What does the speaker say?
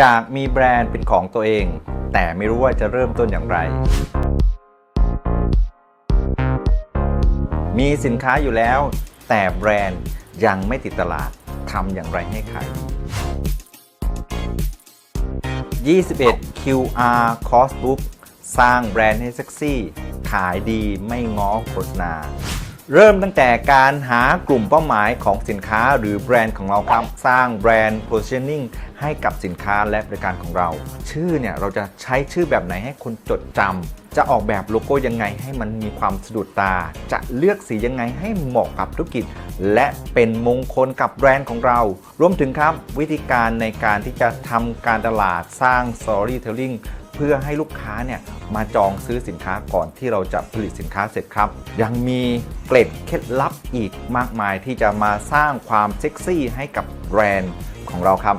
อยากมีแบรนด์เป็นของตัวเอง แต่ไม่รู้ว่าจะเริ่มต้นอย่างไร มีสินค้าอยู่แล้ว แต่แบรนด์ยังไม่ติดตลาดทำอย่างไรให้ขาย21 QR Cost Book สร้างแบรนด์ให้เซ็กซี่ ขายดีไม่ง้อโฆษณา เริ่มตั้งแต่การหากลุ่มเป้าหมายของสินค้าหรือแบรนด์ของเราครับ สร้างแบรนด์ positioning ให้กับสินค้าและบริการของเรา ชื่อเนี่ยเราจะใช้ชื่อแบบไหนให้คนจดจำจะออกแบบโลโก้ยังไงให้มันมีความสะดุดตา จะเลือกสียังไงให้เหมาะกับธุรกิจ และเป็นมงคลกับแบรนด์ของเรา รวมถึงครับวิธีการในการที่จะทำการตลาดสร้าง storytelling เพื่อให้ลูกค้าเนี่ยมาจองซื้อสินค้าก่อนที่เราจะผลิตสินค้าเสร็จครับ ยังมีเกล็ดเคล็ดลับอีกมากมายที่จะมาสร้างความเซ็กซี่ให้กับแบรนด์ของเราครับ